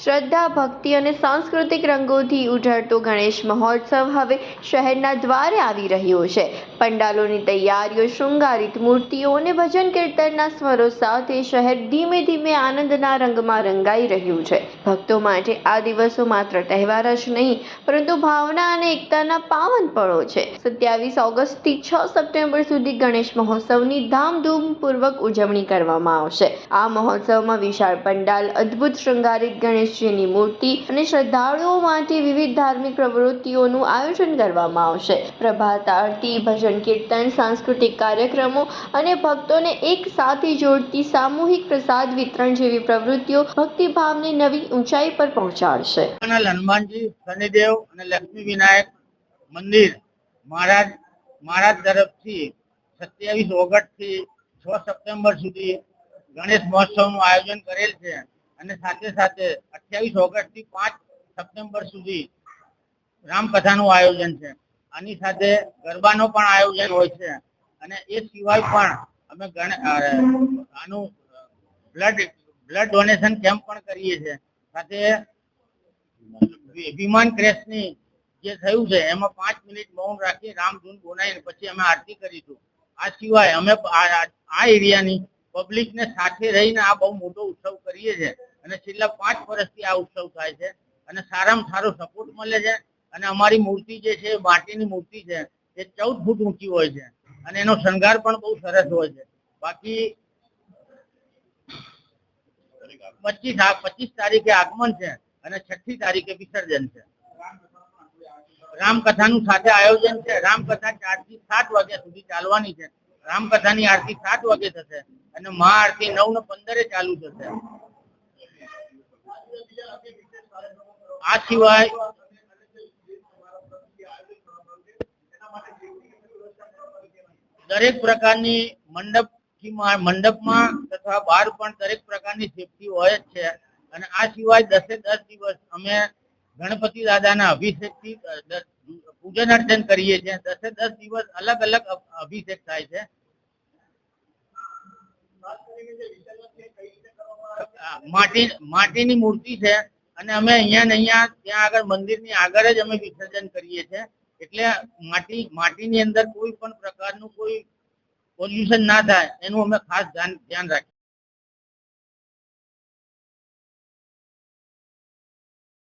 શ્રદ્ધા, ભક્તિ અને સાંસ્કૃતિક રંગોથી ઉજળતો ગણેશ મહોત્સવ હવે શહેરના દ્વારે આવી રહ્યો છે. પંડાલોની તૈયારીઓ, શૃંગારિત મૂર્તિઓ અને ભજન કીર્તનના સ્વરો સાથે શહેર ધીમે ધીમે આનંદના રંગમાં રંગાઈ રહ્યું છે. ભક્તો માટે આ દિવસો માત્ર તહેવાર જ નહીં, પરંતુ ભાવના અને એકતાના પાવન પળો છે. સત્યાવીસ ઓગસ્ટથી છ સપ્ટેમ્બર સુધી ગણેશ મહોત્સવની ધામધૂમપૂર્વક ઉજવણી કરવામાં આવશે. આ મહોત્સવમાં વિશાળ પંડાલ, અદ્ભુત શૃંગારિત ગણેશજીની મૂર્તિ અને શ્રદ્ધાળુઓ માટે વિવિધ ધાર્મિક પ્રવૃત્તિઓનું આયોજન કરવામાં આવશે. પ્રભાત આરતી, ભજન કીર્તન, સાંસ્કૃતિક કાર્યક્રમો અને ભક્તોને એક સાથે જોડતી સામૂહિક પ્રસાદ વિતરણ જેવી પ્રવૃત્તિઓ ભક્તિભાવને નવી ઊંચાઈ પર પહોંચાડશે. હનુમાનજી, શનિદેવ અને લક્ષ્મી વિનાયક મંદિર મહારાજ તરફથી સત્યાવીસ ઓગસ્ટથી છ સપ્ટેમ્બર સુધી ગણેશ મહોત્સવનું આયોજન કરેલ છે. અને સાથે સાથે અઠ્યાવીસ ઓગસ્ટથી પાંચ સપ્ટેમ્બર સુધી રામકથાનું આયોજન છે. આની સાથે ગરબાનો પણ આયોજન હોય છે. અને એ સિવાય પણ અમે આનું બ્લડ બ્લડ ડોનેશન કેમ્પ પણ કરીએ છીએ. સાથે વિમાન ક્રેશની જે થયું છે, એમાં પાંચ મિનિટ મૌન રાખી રામધૂન બોલાવીને પછી અમે આરતી કરીશું. આ સિવાય અમે આ એરિયાની પબ્લિકને સાથે રહીને આ બહુ મોટો ઉત્સવ કરીએ છીએ. અને છેલ્લા પાંચ વર્ષથી આ ઉત્સવ થાય છે. અને સારામાં સારો સપોર્ટ મળે છે. અને અમારી મૂર્તિ જે છે માટીની મૂર્તિ છે, એ ચૌદ ફૂટ ઊંચી હોય છે. અને એનો શણગાર પણ બહુ સરસ હોય છે. બાકી પચીસ પચીસ તારીખે આગમન છે અને છઠ્ઠી તારીખે વિસર્જન છે. રામકથાનું સાથે આયોજન છે. રામકથા ચારથી સાત વાગ્યા સુધી ચાલવાની છે. રામકથાની આરતી સાત વાગે થશે. અને મહા આરતી નવ ને પંદરે ચાલુ થશે. આ સિવાય દરેક પ્રકારની મંડપ મંડપમાં તથા બહાર પણ દરેક પ્રકારની સેફટી હોય જ છે. અને આ સિવાય દસે દસ દિવસ અમે ગણપતિ દાદાના અભિષેકથી પૂજન અર્ચન કરીએ છીએ. દસે દસ દિવસ અલગ અલગ અભિષેક થાય છે માટી માટીની મૂર્તિ છે અને અમે અહીંયા ને અહીંયા ત્યાં આગળ મંદિરની આગળ જ અમે વિસર્જન કરીએ છીએ. એટલે માટી માટીની અંદર કોઈ પણ પ્રકારનું કોઈ પોલ્યુશન ના થાય, એનું અમે ખાસ ધ્યાન ધ્યાન રાખીએ.